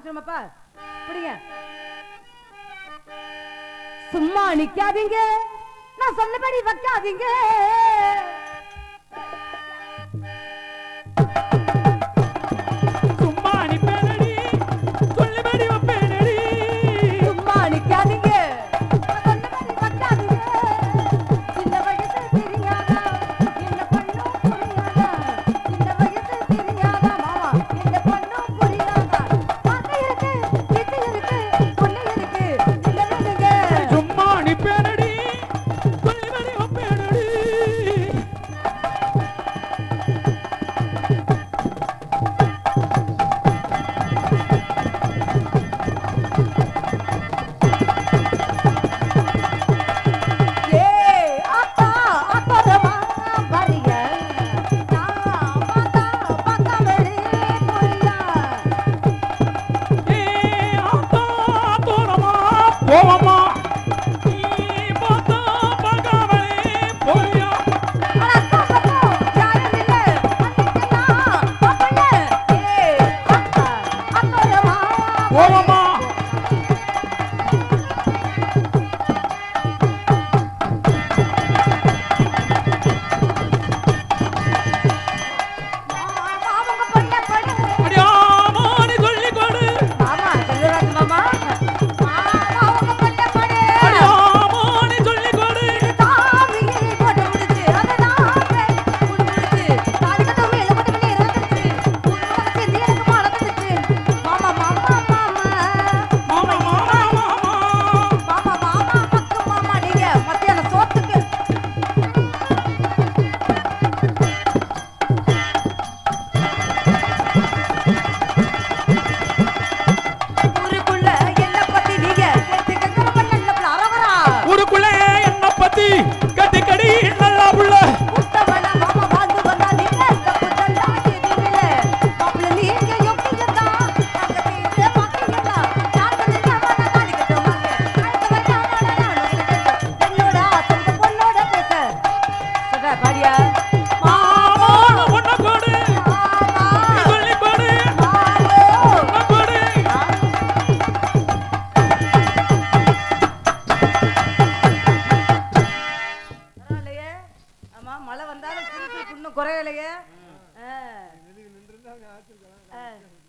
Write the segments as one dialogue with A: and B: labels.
A: ஆரம்பிச்சிருமாப்பா பிடிங்க சும்மா நிக்காதீங்க. நான் சொன்னபடி வைக்காதீங்க.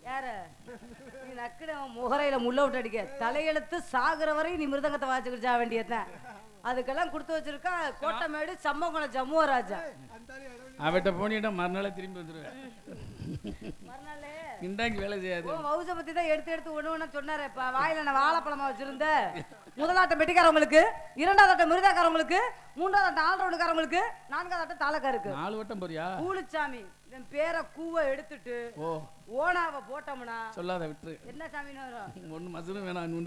A: யாரு? நீ நக்குன முகரையில முள்ள விட்டு அடிக்க. தலையெழுத்து சாகுற வரை நீ மிருதங்கத்தை வாசிக்கிச்சா வேண்டியதுதான். அதுக்கெல்லாம் கொடுத்து வச்சிருக்கா கோட்டமேடு சம்மகுளம் ஜம்முவ ராஜா.
B: அவட்ட போனிட்டா மறுநாளே திரும்பி வந்துருவேன்.
A: மறுநாளே
B: இந்தாங்க வேலை செய்யாது.
A: வவுச பத்தி தான் எடுத்து எடுத்து ஒண்ணு ஒண்ணு சொன்னாரு. இப்ப வாயில நான் வாழைப்பழமா வச்சிருந்த. முதலாட்டம் பெட்டிக்காரவங்களுக்கு இரண்டாவது ஆட்டம் மிருதாக்காரவங்களுக்கு மூன்றாவது ஆட்டம் ஆள் ரவுண்டுக்காரவங்களுக்கு நான்காவது ஆட்டம் தாளக்காருக்கு.
B: நாலு வட்டம் போறியா?
A: கூலிச்சாமி என் பேரை கூவ எடுத்துட்டு
B: ஓ.
A: ஓனாவை போட்டோம்னா
B: சொல்லாத விட்டுரு.
A: என்ன சாமின்னு வரும்?
B: ஒண்ணு மசுரும் வேணாம்?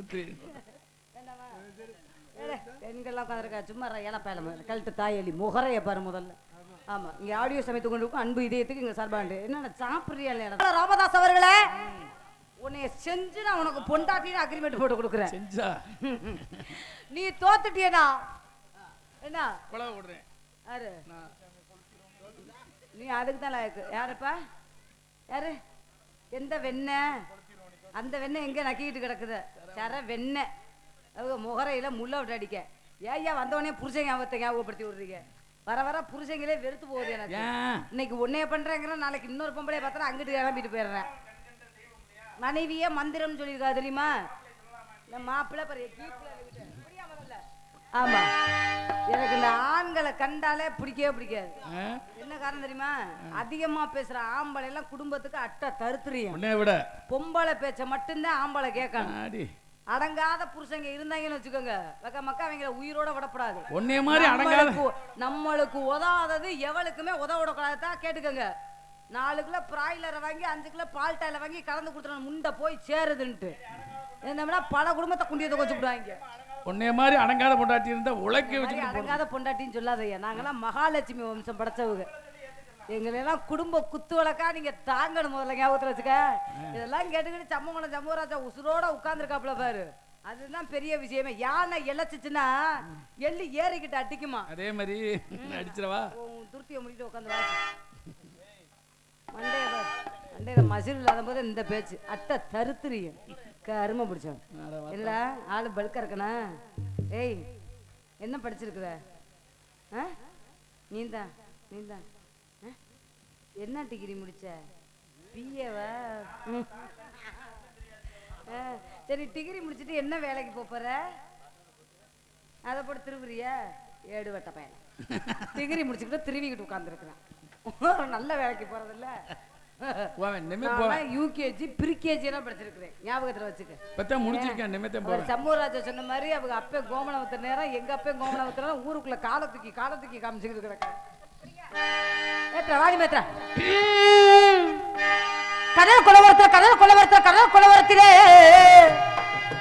A: ஏலே, பெண்கள்லாம் உட்காந்துருக்கா சும்மா ஏழப்பயல கழட்டு தாயலி முகரைய பாரு முதல்ல. ஆமா இங்க ஆடியோ சமயத்து கொண்டு இருக்கும் அன்பு இதயத்துக்கு இங்க சார்பாண்டு. என்ன சாப்பிடுறியா இல்லையா ராமதாஸ் அவர்களே? உன்னைய செஞ்சு நான் உனக்கு பொண்டாட்டின்னு அக்ரிமெண்ட் போட்டு கொடுக்குறேன்.
B: செஞ்சா?
A: நீ தோத்துட்டியனா என்ன?
B: கொலை விடுறேன்
A: யாரு?
B: நான்.
A: நீ அதுக்கு தான் லாயக்கு. யாருப்பா? யாரு? எந்த வெண்ணெய் அந்த வெண்ணெய் எங்க நக்கிட்டு கிடக்குது? சர வெண்ணெய் முகரையில முள்ள விட்டு அடிக்க. ஏய்யா வந்தவொடனே புருஷன் ஞாபகத்தை ஞாபகப்படுத்தி விடுறீங்க. வர வர புருஷங்களே வெறுத்து போகுது எனக்கு. இன்னைக்கு உன்னைய பண்றேங்கிற நாளைக்கு இன்னொரு பொம்பளைய பார்த்தா அங்கிட்டு கிளம்பிட்டு போயிடுறேன். மனைவியே மந்திரம் சொல்லியிருக்கா தெரியுமா? இந்த மாப்பிள்ளை பாரு? ஆமா. எனக்கு இந்த ஆண்களை கண்டாலே பிடிக்கவே பிடிக்காது? என்ன காரணம் தெரியுமா? அதிகமா பேசுற ஆம்பளை எல்லாம் குடும்பத்துக்கு அட்டை தருத்துறியும்
B: விட.
A: பொம்பளை பேச்ச மட்டும்தான் ஆம்பளை கேட்கணும். அடங்காத புருஷங்க இருந்தாங்கன்னு வச்சுக்கோங்க. வெக்க மக்கா அவங்கள உயிரோட விடப்படாது.
B: உன்னைய மாதிரி அடங்காத
A: நம்மளுக்கு- உதவாதது எவளுக்குமே உதவ விடக்கூடாதான் கேட்டுக்கோங்க. நாலு கிலோ பிராய்லரை வாங்கி அஞ்சு கிலோ பால் டாயில வாங்கி கலந்து கொடுத்துருவோம் முண்டை போய் சேருதுன்ட்டு. என்னம்னா பல குடும்பத்தை குண்டியத்தை கொஞ்சம் விடுவாங்க
B: உன்னைய மாதிரி அடங்காத பொண்டாட்டி இருந்தா உழைக்க போறோம்
A: அடங்காத பொண்டாட்டின்னு சொல்லாதய்யா. நாங்கெல்லாம் மகாலட்சுமி வம்சம் படைச்சவங்க. எங்களெல்லாம் குடும்ப குத்து வழக்கா நீங்க தாங்கணும் முதல்ல ஞாபகத்துல வச்சுக்க. இதெல்லாம் கேட்டுக்கிட்டு சம்மங்குளம் சம்மராஜா உசுரோட உட்கார்ந்துருக்காப்புல பாரு. அதுதான் பெரிய விஷயமே. யானை இழைச்சிச்சுன்னா எள்ளி ஏறிக்கிட்டு அடிக்குமா?
B: அதே மாதிரி அடிச்சிடவா?
A: துருத்தியை முடிட்டு உட்காந்து மண்டைய பாரு. அண்டையில மசில் இல்லாத போது இந்த பேச்சு. அட்டை தருத்துறியும் கருமை பிடிச்சோம் இல்ல ஆளு பல்கா இருக்கனா? ஏய் என்ன படிச்சிருக்கிற? ஆ? நீந்தான் ஆ? என்ன டிகிரி முடிச்ச? பிஏவா சரி டிகிரி முடிச்சிட்டு என்ன வேலைக்கு போற? அதை போட்டு திருவுறியா? ஏடு வெட்ட பையன் டிகிரி முடிச்சுக்கிட்டு திருவிக்கிட்டு உட்காந்துருக்குறேன் நல்ல வேலைக்கு நான் யூகேஜி ப்ரீகேஜி எல்லாம் படிச்சிருக்கிறேன். ஞாபகத்துல வச்சுக்க.
B: முடிச்சிருக்கேன் நிமித்தம்
A: சொன்ன மாதிரி அவங்க அப்பே கோமணம் நேரம் எங்க அப்பே கோமணம் ஊருக்குள்ள காலை தூக்கி காலை தூக்கி காமிச்சுக்கிட்டு கிடக்க ஏத்ரா வாடி மேத்ரா. கடல் குலவரத்துல கடல் குலவரத்துல கடல் குலவரத்திலே.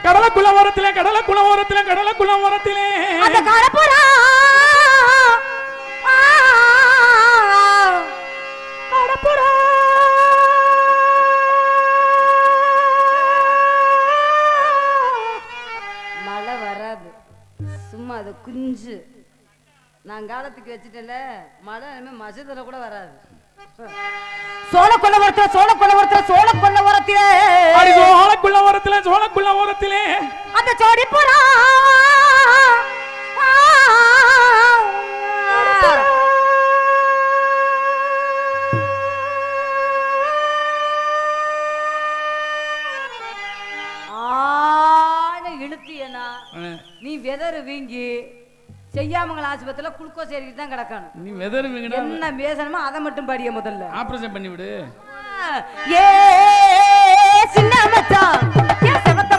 B: கடல குளவோரத்திலே கடல குளவோரத்திலே கடல குளவோரத்திலே
A: அந்த காலப்புறா மழை வராது. சும்மா அது குஞ்சு. நான் காலத்துக்கு வச்சுட்டேன்ல மழை இனிமே மசத்துல கூட வராது. சோழ கொல்லவரத்துல சோழ கொல்லவரத்துல சோழ கொல்லவரத்திலே
B: அடி சோழ குளவோரத்திலே சோழ குளவோரத்திலே
A: அந்த ஜோடி புறா ஆஸ்பத்திரியில குளுக்கோஸ் ஏறிக்கிட்டு தான் கிடக்கணும்.
B: நீ வெதருவீங்கடா
A: என்ன பேசணுமோ அதை மட்டும் படிய முதல்ல.
B: ஆபரேஷன் பண்ணி விடு
A: ஏ சின்ன மச்சான் ஏ செவத்த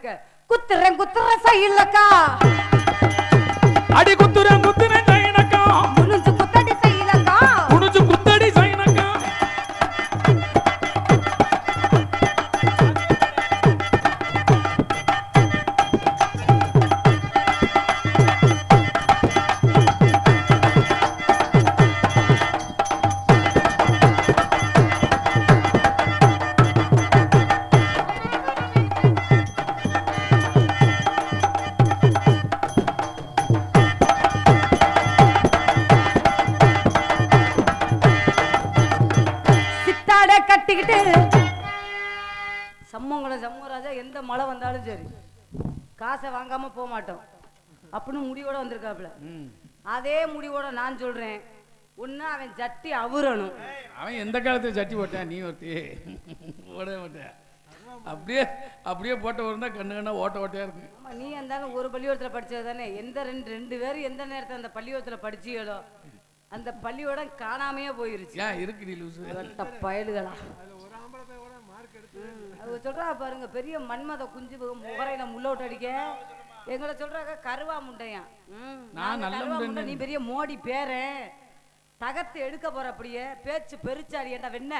A: இருக்க குத்துறேன் குத்துறேன் சைலக்கா.
B: அடி
A: குத்துறேன் குத்துறேன். எந்த மழை வந்தாலும் சரி காசை வாங்காம போக மாட்டோம். அப்படின்னு முடிவோட வந்திருக்காப்புல. அதே முடிவோட நான் சொல்றேன். ஒண்ணு அவன் ஜட்டி அவுறணும்.
B: அவன் எந்த காலத்துல சட்டி போட்டான்? நீ ஒருத்தி. போடவே மாட்டேன். அப்படியே அப்படியே போட்ட ஒரு தான் கண்ணு கண்ணா ஓட்ட ஓட்டையா இருக்கு
A: ஆமா நீ இருந்தாலும் ஒரு பள்ளிக்கூடத்துல படிச்சது தானே? எந்த ரெண்டு ரெண்டு பேரும் எந்த நேரத்துல அந்த பள்ளிக்கூடத்துல படிச்சீங்களோ அந்த பள்ளிக்கூடம் காணாமையே போயிருச்சு.
B: ஏன் இருக்குடி லூசு?
A: இரட்ட பயலுகளா. அவங்க சொல்றா பாருங்க பெரிய மன்மத குஞ்சு முகரையில முள்ளோட்டு அடிக்க. எங்களை சொல்றாங்க கருவா முண்டையான் ம்,
B: நான்
A: கருவா முண்டை, நீ பெரிய மோடி பேரன் தகத்து எடுக்க போற அப்படியே பேச்சு பெருச்சாடி ஏண்டா வெண்ண